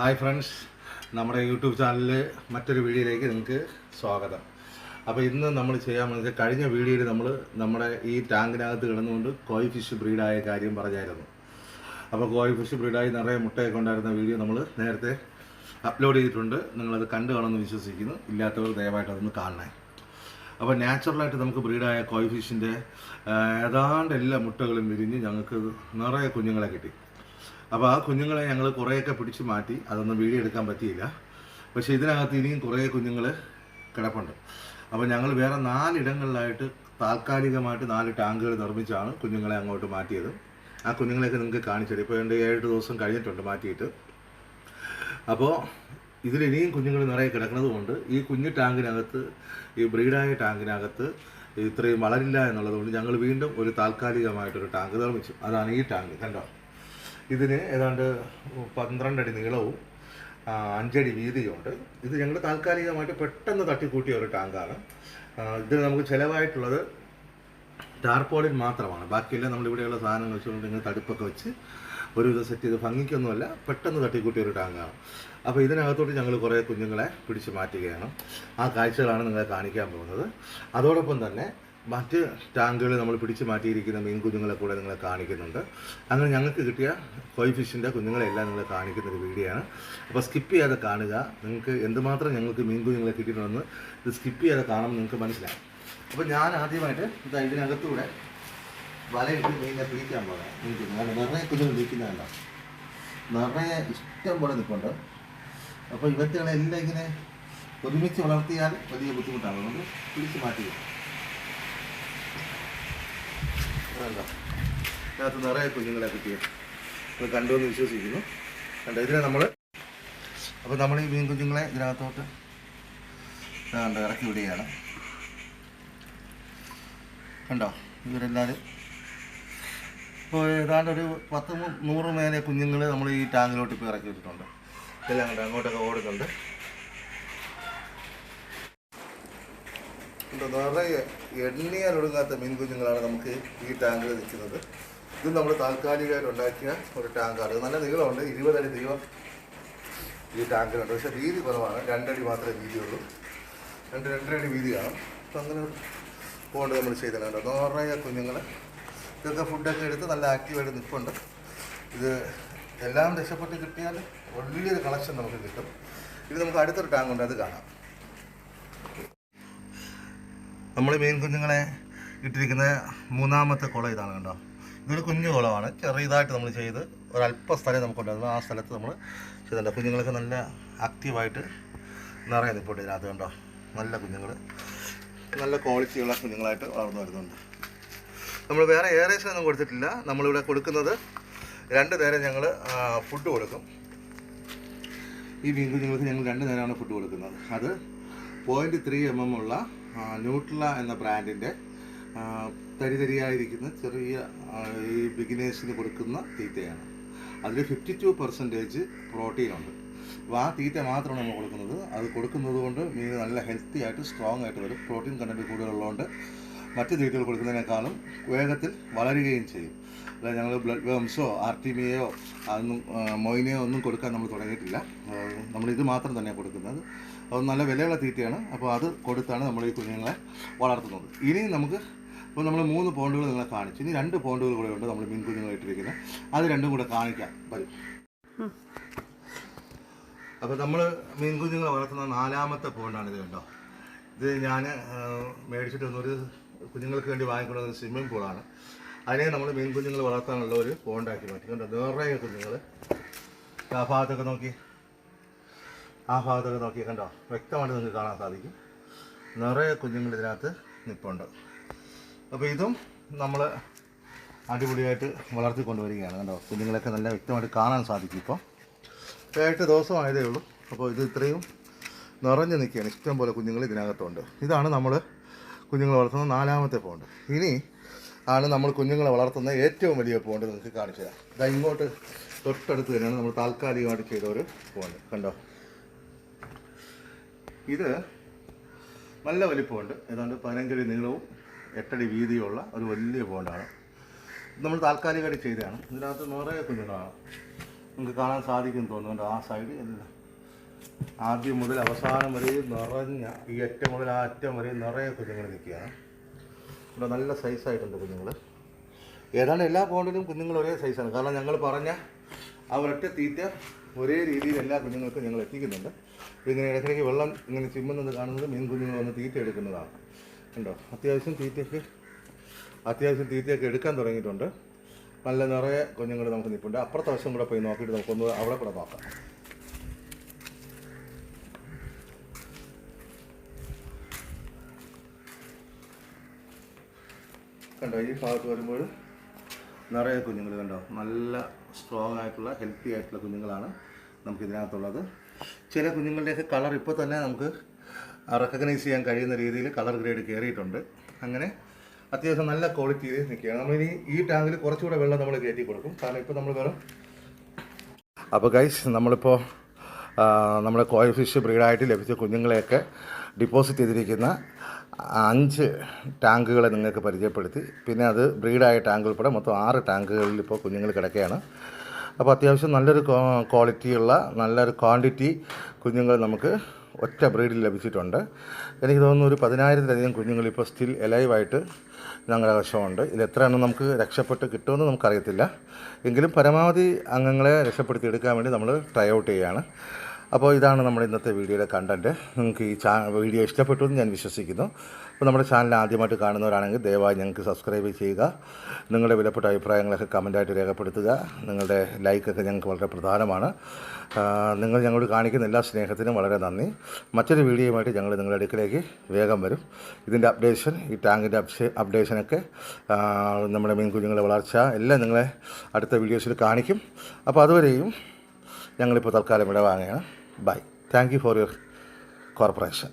Hi friends നമ്മുടെ YouTube ചാനലിൽ മറ്റൊരു വീഡിയോയിലേക്ക് നിങ്ങൾക്ക് സ്വാഗതം. അപ്പോൾ ഇന്ന് നമ്മൾ ചെയ്യാൻ വെച്ചാൽ കഴിഞ്ഞ വീഡിയോയിൽ നമ്മൾ നമ്മുടെ ഈ ടാങ്കിനകത്ത് കിടന്നുകൊണ്ട് കോയി ഫിഷ് ബ്രീഡായ കാര്യം പറഞ്ഞായിരുന്നു. അപ്പോൾ കോയി ഫിഷ് ബ്രീഡായി നിറയെ മുട്ടയൊക്കെ ഉണ്ടായിരുന്ന വീഡിയോ നമ്മൾ നേരത്തെ അപ്ലോഡ് ചെയ്തിട്ടുണ്ട്. നിങ്ങളത് കണ്ടു കാണുമെന്ന് വിശ്വസിക്കുന്നു. ഇല്ലാത്തവർ ദയവായിട്ട് അതൊന്ന് കാണണേ. അപ്പോൾ നാച്ചുറലായിട്ട് നമുക്ക് ബ്രീഡായ കോയി ഫിഷിന്റെ ഏതാണ്ട് എല്ലാ മുട്ടകളും വിരിഞ്ഞ് ഞങ്ങൾക്ക് നിറയെ കുഞ്ഞുങ്ങളെ കിട്ടി. അപ്പോൾ ആ കുഞ്ഞുങ്ങളെ ഞങ്ങൾ കുറേയൊക്കെ പിടിച്ചു മാറ്റി അതൊന്നും വീഡിയോ എടുക്കാൻ പറ്റിയില്ല. പക്ഷേ ഇതിനകത്ത് ഇനിയും കുറേ കുഞ്ഞുങ്ങൾ കിടപ്പുണ്ട്. അപ്പോൾ ഞങ്ങൾ വേറെ നാലിടങ്ങളിലായിട്ട് താൽക്കാലികമായിട്ട് നാല് ടാങ്കുകൾ നിർമ്മിച്ചാണ് കുഞ്ഞുങ്ങളെ അങ്ങോട്ട് മാറ്റിയത്. ആ കുഞ്ഞുങ്ങളെയൊക്കെ നിങ്ങൾക്ക് കാണിച്ചത് ഇപ്പോൾ രണ്ട് ഏഴ് ദിവസം കഴിഞ്ഞിട്ടുണ്ട് മാറ്റിയിട്ട്. അപ്പോൾ ഇതിലിനിയും കുഞ്ഞുങ്ങൾ നിറയെ കിടക്കുന്നതുകൊണ്ട് ഈ കുഞ്ഞു ടാങ്കിനകത്ത് ഈ ബ്രീഡായ ടാങ്കിനകത്ത് ഇത്രയും വളരില്ല എന്നുള്ളതുകൊണ്ട് ഞങ്ങൾ വീണ്ടും ഒരു താൽക്കാലികമായിട്ടൊരു ടാങ്ക് നിർമ്മിച്ചു. അതാണ് ഈ ടാങ്ക്. കണ്ടോ? ഇതിന് ഏതാണ്ട് പന്ത്രണ്ട് അടി നീളവും അഞ്ചടി അഞ്ചടി വീതിയുമുണ്ട്. ഇത് ഞങ്ങൾ താൽക്കാലികമായിട്ട് പെട്ടെന്ന് തട്ടിക്കൂട്ടിയ ഒരു ടാങ്കാണ്. ഇതിന് നമുക്ക് ചിലവായിട്ടുള്ളത് ടാർപോളിൻ മാത്രമാണ്. ബാക്കിയെല്ലാം നമ്മൾ ഇവിടെയുള്ള സാധനങ്ങൾ വെച്ചുകൊണ്ട് ഇങ്ങനെ തടുപ്പൊക്കെ വെച്ച് ഒരു ഇത് സെറ്റ് ചെയ്ത് ഭംഗിക്കൊന്നുമല്ല പെട്ടെന്ന് തട്ടിക്കൂട്ടിയ ഒരു ടാങ്കാണ്. അപ്പോൾ ഇതിനകത്തോട്ട് ഞങ്ങൾ കുറേ കുഞ്ഞുങ്ങളെ പിടിച്ച് മാറ്റുകയാണ്. ആ കാഴ്ചകളാണ് നിങ്ങളെ കാണിക്കാൻ പോകുന്നത്. അതോടൊപ്പം തന്നെ മറ്റ് ടാങ്കുകൾ നമ്മൾ പിടിച്ചു മാറ്റിയിരിക്കുന്ന മീൻ കുഞ്ഞുങ്ങളെ കൂടെ നിങ്ങളെ കാണിക്കുന്നുണ്ട്. അങ്ങനെ ഞങ്ങൾക്ക് കിട്ടിയ കോയി ഫിഷിന്റെ കുഞ്ഞുങ്ങളെല്ലാം നിങ്ങളെ കാണിക്കുന്ന ഒരു വീഡിയോ ആണ്. അപ്പോൾ സ്കിപ്പ് ചെയ്യാതെ കാണുക. നിങ്ങൾക്ക് എന്തുമാത്രം ഞങ്ങൾക്ക് മീൻ കുഞ്ഞുങ്ങളെ കിട്ടിയിട്ടുണ്ടെന്ന് ഇത് സ്കിപ്പ് ചെയ്യാതെ കാണുമ്പോൾ നിങ്ങൾക്ക് മനസ്സിലാവും. അപ്പോൾ ഞാൻ ആദ്യമായിട്ട് ഇതാ ഇതിനകത്തൂടെ വലയിട്ട് മീനിനെ പിടിക്കാൻ പോകാം മീൻ കുഞ്ഞുങ്ങൾ നിറയെ കുഞ്ഞുങ്ങൾ നിൽക്കുന്നതല്ല നിറയെ ഇഷ്ടം പോലെ നിൽപ്പുണ്ട്. അപ്പോൾ ഇവറ്റുകളെല്ലാം ഇങ്ങനെ ഒരുമിച്ച് വളർത്തിയാൽ വലിയ ബുദ്ധിമുട്ടാണ്. അതുകൊണ്ട് പിടിച്ച് മാറ്റി വേണ്ട. ഇതിനകത്ത് നിറയെ കുഞ്ഞുങ്ങളെ കിട്ടിയത് അത് കണ്ടു എന്ന് വിശ്വസിക്കുന്നു. കണ്ട ഇതിനെ നമ്മൾ അപ്പോൾ നമ്മൾ ഈ മീൻ കുഞ്ഞുങ്ങളെ ഇതിനകത്തോട്ട് കണ്ട ഇറക്കി വിടുകയാണ്. കണ്ടോ ഇവരെല്ലാവരും ഇപ്പോൾ ഏതാണ്ട് ഒരു പത്ത് നൂറ് മേലെ കുഞ്ഞുങ്ങൾ നമ്മൾ ഈ ടാങ്കിലോട്ട് ഇപ്പോൾ ഇറക്കി വിട്ടിട്ടുണ്ട്. എല്ലാം കണ്ടോ അങ്ങോട്ടൊക്കെ ഓടുന്നുണ്ട്. നിറയെ എണ്ണിയാൽ ഒടുങ്ങാത്ത മീൻ കുഞ്ഞുങ്ങളാണ് നമുക്ക് ഈ ടാങ്കിൽ നിൽക്കുന്നത്. ഇത് നമ്മൾ താൽക്കാലികമായിട്ട് ഉണ്ടാക്കിയ ഒരു ടാങ്കാണ്. നല്ല നീളമുണ്ട്. ഇരുപതടി നീളം ഈ ടാങ്കിലുണ്ട്. പക്ഷേ വീതി കുറവാണ്. രണ്ടടി മാത്രമേ വീതിയുള്ളൂ. രണ്ട് രണ്ടരടി വീതി കാണും അപ്പം അങ്ങനെ പോകേണ്ടത് നമ്മൾ ചെയ്തിട്ടുണ്ട്. നിറയെ കുഞ്ഞുങ്ങൾ ഇതൊക്കെ ഫുഡൊക്കെ എടുത്ത് നല്ല ആക്റ്റീവായിട്ട് നിൽപ്പുണ്ട് ഇത് എല്ലാം രക്ഷപ്പെട്ട് കിട്ടിയാൽ വലിയൊരു കളക്ഷൻ നമുക്ക് കിട്ടും. ഇത് നമുക്ക് അടുത്തൊരു ടാങ്ക് ഉണ്ട് അത് കാണാം. നമ്മൾ മീൻ കുഞ്ഞുങ്ങളെ ഇട്ടിരിക്കുന്ന മൂന്നാമത്തെ കുളം ഇതാണ് കണ്ടോ. ഇതൊരു കുഞ്ഞു കുളമാണ്. ചെറിയതായിട്ട് നമ്മൾ ചെയ്ത് ഒരല്പ സ്ഥലം നമുക്കുണ്ടായിരുന്നു. ആ സ്ഥലത്ത് നമ്മൾ ചെയ്തിട്ടുണ്ട്. കുഞ്ഞുങ്ങൾക്ക് നല്ല ആക്റ്റീവായിട്ട് നിറയെ നിൽപ്പുണ്ട് ഇതിനകത്ത് കണ്ടോ. നല്ല കുഞ്ഞുങ്ങൾ നല്ല ക്വാളിറ്റിയുള്ള കുഞ്ഞുങ്ങളായിട്ട് വളർന്നു വരുന്നുണ്ട്. നമ്മൾ വേറെ ഏറേഷൻ ഒന്നും കൊടുത്തിട്ടില്ല. നമ്മളിവിടെ കൊടുക്കുന്നത് രണ്ട് നേരം ഞങ്ങൾ ഫുഡ് കൊടുക്കും. ഈ മീൻ കുഞ്ഞുങ്ങൾക്ക് ഞങ്ങൾ രണ്ട് നേരമാണ് ഫുഡ് കൊടുക്കുന്നത്. അത് പോയിന്റ് ത്രീ എം എം ഉള്ള ന്യൂട്രല എന്ന ബ്രാൻഡിന്റെ തരിതരിയായിരിക്കുന്ന ചെറിയ ഈ ബിഗിനേഴ്സിന് കൊടുക്കുന്ന തീറ്റയാണ്. അതിൽ ഫിഫ്റ്റി ടു പെർസെന്റേജ് പ്രോട്ടീൻ ഉണ്ട്. അപ്പോൾ ആ തീറ്റ മാത്രമാണ് നമ്മൾ കൊടുക്കുന്നത്. അത് കൊടുക്കുന്നത് കൊണ്ട് മീൻ നല്ല ഹെൽത്തി ആയിട്ട് സ്ട്രോങ് ആയിട്ട് വരും. പ്രോട്ടീൻ കണ്ടന്റ് കൂടുതലുള്ളതുകൊണ്ട് മറ്റ് തീറ്റകൾ കൊടുക്കുന്നതിനേക്കാളും വേഗത്തിൽ വളരുകയും ചെയ്യും. അതായത് ഞങ്ങൾ ബ്ലഡ് വേംസോ ആർട്ടിമിയയോ അതൊന്നും മൊയിനയോ ഒന്നും കൊടുക്കാൻ നമ്മൾ തുടങ്ങിയിട്ടില്ല. നമ്മൾ ഇത് മാത്രം തന്നെയാണ് കൊടുക്കുന്നത്. അത് നല്ല വിലയുള്ള തീറ്റയാണ്. അപ്പോൾ അത് കൊടുത്താണ് നമ്മൾ ഈ കുഞ്ഞുങ്ങളെ വളർത്തുന്നത്. ഇനി നമുക്ക് ഇപ്പോൾ നമ്മൾ മൂന്ന് പോണ്ടുകൾ നിങ്ങളെ കാണിച്ചു. ഇനി രണ്ട് പോണ്ടുകൾ കൂടെ ഉണ്ട് നമ്മൾ മീൻ കുഞ്ഞുങ്ങളെ ഇട്ടിരിക്കുന്നത്. അത് രണ്ടും കൂടെ കാണിക്കാം. വരും. അപ്പോൾ നമ്മൾ മീൻകുഞ്ഞുങ്ങളെ വളർത്തുന്ന നാലാമത്തെ പോണ്ടാണ് ഇത് കണ്ടോ? ഇത് ഞാൻ മേടിച്ചിട്ട് വന്നൊരു കുഞ്ഞുങ്ങൾക്ക് വേണ്ടി വാങ്ങിക്കൊണ്ടത് സ്വിമ്മിംഗ് പൂളാണ് അതിനെ നമ്മൾ മീൻ കുഞ്ഞുങ്ങൾ വളർത്താനുള്ള ഒരു പോണ്ടാക്കി മാറ്റി. കണ്ടോ? നിറയെ കുഞ്ഞുങ്ങൾ ആ ഭാഗത്തൊക്കെ നോക്കി. ആ ഭാഗത്തൊക്കെ നോക്കി. കണ്ടോ? വ്യക്തമായിട്ട് നിങ്ങൾക്ക് കാണാൻ സാധിക്കും. നിറയെ കുഞ്ഞുങ്ങൾ ഇതിനകത്ത് നിൽപ്പുണ്ട് അപ്പോൾ ഇതും നമ്മൾ അടിപൊളിയായിട്ട് വളർത്തി കൊണ്ടുവരികയാണ് കണ്ടോ? കുഞ്ഞുങ്ങളൊക്കെ നല്ല വ്യക്തമായിട്ട് കാണാൻ സാധിക്കും ഇപ്പോൾ എട്ട് ദിവസമായതേ ഉള്ളൂ. അപ്പോൾ ഇത് ഇത്രയും നിറഞ്ഞു നിൽക്കുകയാണ്. ഇഷ്ടം പോലെ കുഞ്ഞുങ്ങൾ ഇതിനകത്തുണ്ട്. ഇതാണ് നമ്മൾ കുഞ്ഞുങ്ങളെ വളർത്തുന്ന നാലാമത്തെ പോണ്ട്. ഇനി ആണ് നമ്മൾ കുഞ്ഞുങ്ങളെ വളർത്തുന്ന ഏറ്റവും വലിയ പോണ്ട് നിങ്ങൾക്ക് കാണിച്ചു തരാം. ഇതാ ഇങ്ങോട്ട് തൊട്ടടുത്ത് തന്നെയാണ് നമ്മൾ താൽക്കാലികമായിട്ട് ചെയ്ത ഒരു പോണ്ട്. കണ്ടോ? ഇത് നല്ല വലിപ്പമുണ്ട് ഏതാണ്ട് പതിനഞ്ചടി നീളവും എട്ടടി വീതിയുള്ള ഒരു വലിയ പോണ്ടാണ്. നമ്മൾ താൽക്കാലികമായിട്ട് ചെയ്തതാണ്. ഇതിനകത്ത് നിറയെ കുഞ്ഞുങ്ങളാണ്. നിങ്ങൾക്ക് കാണാൻ സാധിക്കും തോന്നുന്നുണ്ട് ആ സൈഡ് എല്ലാം ആദ്യം മുതൽ അവസാനം വരെ നിറഞ്ഞ ഈ അറ്റം മുതൽ ആ അറ്റം വരെ നിറയെ കുഞ്ഞുങ്ങൾ നിൽക്കുകയാണ്. ഇവിടെ നല്ല സൈസായിട്ടുണ്ട് കുഞ്ഞുങ്ങൾ ഏതാണ്ട് എല്ലാ പോണ്ടിലും കുഞ്ഞുങ്ങൾ ഒരേ സൈസാണ് കാരണം ഞങ്ങൾ പറഞ്ഞ ആ ഒരൊറ്റ തീറ്റ ഒരേ രീതിയിൽ എല്ലാ കുഞ്ഞുങ്ങൾക്കും ഞങ്ങൾ എത്തിക്കുന്നുണ്ട്. ഇങ്ങനെ ഇടയ്ക്കിടയ്ക്ക് വെള്ളം ഇങ്ങനെ ചിമ്മുന്നത് കാണുന്നത് മീൻ കുഞ്ഞുങ്ങൾ വന്ന് തീറ്റ എടുക്കുന്നതാണ്. കണ്ടോ? അത്യാവശ്യം തീറ്റയ്ക്ക് അത്യാവശ്യം തീറ്റയൊക്കെ എടുക്കാൻ തുടങ്ങിയിട്ടുണ്ട്. നല്ല നിറയെ കുഞ്ഞുങ്ങൾ നമുക്ക് നിൽപ്പുണ്ട്. അപ്പുറത്തെ വശം കൂടെ പോയി നോക്കിയിട്ട് നമുക്കൊന്ന് അവിടെ കൂടെ നോക്കാം. കണ്ടോ ഈ ഭാഗത്ത് വരുമ്പോൾ നിറയെ കുഞ്ഞുങ്ങൾ കണ്ടോ നല്ല സ്ട്രോങ് ആയിട്ടുള്ള ഹെൽത്തി ആയിട്ടുള്ള കുഞ്ഞുങ്ങളാണ് നമുക്ക് ഇതിനകത്തുള്ളത് ചില കുഞ്ഞുങ്ങളുടെയൊക്കെ കളർ ഇപ്പോൾ തന്നെ നമുക്ക് റെക്കഗ്നൈസ് ചെയ്യാൻ കഴിയുന്ന രീതിയിൽ കളർ ഗ്രേഡ് കയറിയിട്ടുണ്ട്. അങ്ങനെ അത്യാവശ്യം നല്ല ക്വാളിറ്റിയിൽ നിൽക്കുകയാണ്. നമ്മളിനി ഈ ടാങ്കിൽ കുറച്ചുകൂടെ വെള്ളം നമ്മൾ കയറ്റി കൊടുക്കും. കാരണം ഇപ്പോൾ നമ്മൾ വെറും അപ്പോൾ ഗൈസ് നമ്മളിപ്പോൾ നമ്മുടെ കോയ ഫിഷ് ബ്രീഡായിട്ട് ലഭിച്ച കുഞ്ഞുങ്ങളെയൊക്കെ ഡിപ്പോസിറ്റ് ചെയ്തിരിക്കുന്ന അഞ്ച് ടാങ്കുകളെ നിങ്ങൾക്ക് പരിചയപ്പെടുത്തി. പിന്നെ അത് ബ്രീഡായ ടാങ്ക് ഉൾപ്പെടെ മൊത്തം ആറ് ടാങ്കുകളിൽ ഇപ്പോൾ കുഞ്ഞുങ്ങൾ കിടക്കുകയാണ്. അപ്പോൾ അത്യാവശ്യം നല്ലൊരു ക്വാ- ക്വാളിറ്റിയുള്ള നല്ലൊരു ക്വാണ്ടിറ്റി കുഞ്ഞുങ്ങൾ നമുക്ക് ഒറ്റ ബ്രീഡിൽ ലഭിച്ചിട്ടുണ്ട്. എനിക്ക് തോന്നുന്നു ഒരു പതിനായിരത്തിലധികം കുഞ്ഞുങ്ങൾ ഇപ്പോൾ സ്റ്റിൽ എലൈവായിട്ട് ഞങ്ങളുടെ വശമുണ്ട് എത്ര എണ്ണം നമുക്ക് രക്ഷപ്പെട്ട് കിട്ടുമെന്ന് നമുക്കറിയത്തില്ല. എങ്കിലും പരമാവധി അംഗങ്ങളെ രക്ഷപ്പെടുത്തിയെടുക്കാൻ വേണ്ടി നമ്മൾ ട്രൈ ഔട്ട് ചെയ്യുകയാണ്. അപ്പോൾ ഇതാണ് നമ്മുടെ ഇന്നത്തെ വീഡിയോയുടെ കണ്ടന്റ് നിങ്ങൾക്ക് ഈ ചാ വീഡിയോ ഇഷ്ടപ്പെട്ടു എന്ന് ഞാൻ വിശ്വസിക്കുന്നു. അപ്പോൾ നമ്മുടെ ചാനൽ ആദ്യമായിട്ട് കാണുന്നവരാണെങ്കിൽ ദയവായി ഞങ്ങൾക്ക് സബ്സ്ക്രൈബ് ചെയ്യുക. നിങ്ങളുടെ വിലപ്പെട്ട അഭിപ്രായങ്ങളൊക്കെ കമന്റായിട്ട് രേഖപ്പെടുത്തുക. നിങ്ങളുടെ ലൈക്കൊക്കെ ഞങ്ങൾക്ക് വളരെ പ്രധാനമാണ്. നിങ്ങൾ ഞങ്ങളോട് കാണിക്കുന്ന എല്ലാ സ്നേഹത്തിനും വളരെ നന്ദി. മറ്റൊരു വീഡിയോയുമായിട്ട് ഞങ്ങൾ നിങ്ങളുടെ അടുക്കിലേക്ക് വേഗം വരും. ഇതിന്റെ അപ്ഡേഷൻ ഈ ടാങ്കിന്റെ അപ്ഡേഷനൊക്കെ നമ്മുടെ മീൻ കുഞ്ഞുങ്ങളുടെ വളർച്ച എല്ലാം നിങ്ങളെ അടുത്ത വീഡിയോസിൽ കാണിക്കും. അപ്പോൾ അതുവരെയും ഞങ്ങളിപ്പോൾ തൽക്കാലം ഇവിടെ വാങ്ങുകയാണ് bye thank you for your corporation